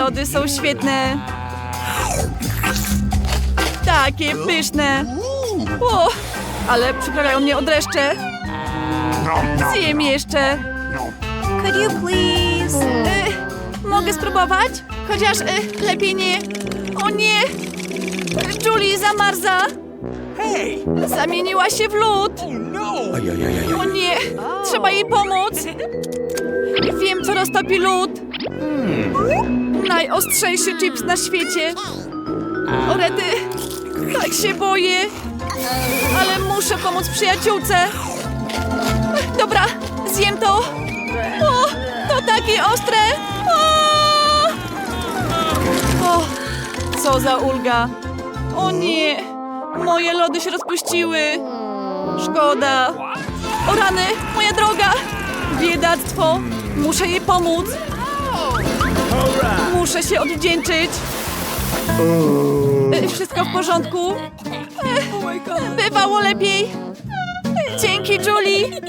lody są świetne. Takie pyszne. O, ale przyprawiają mnie od dreszcze. Zjem jeszcze. Could you please? E, mogę spróbować? Chociaż e, lepiej nie. O nie! Julie zamarza! Zamieniła się w lód! O nie! Trzeba jej pomóc! Wiem, co roztopi lód! Najostrzejszy chips na świecie! O! Tak się boję! Ale muszę pomóc przyjaciółce! Dobra, zjem to! O, to takie ostre! O! o, co za ulga! O nie! Moje lody się rozpuściły! Szkoda! O rany! Moja droga! Biedactwo! Muszę jej pomóc! Muszę się odwdzięczyć! E, Wszystko w porządku? E, Bywało lepiej! Dzięki, Julie!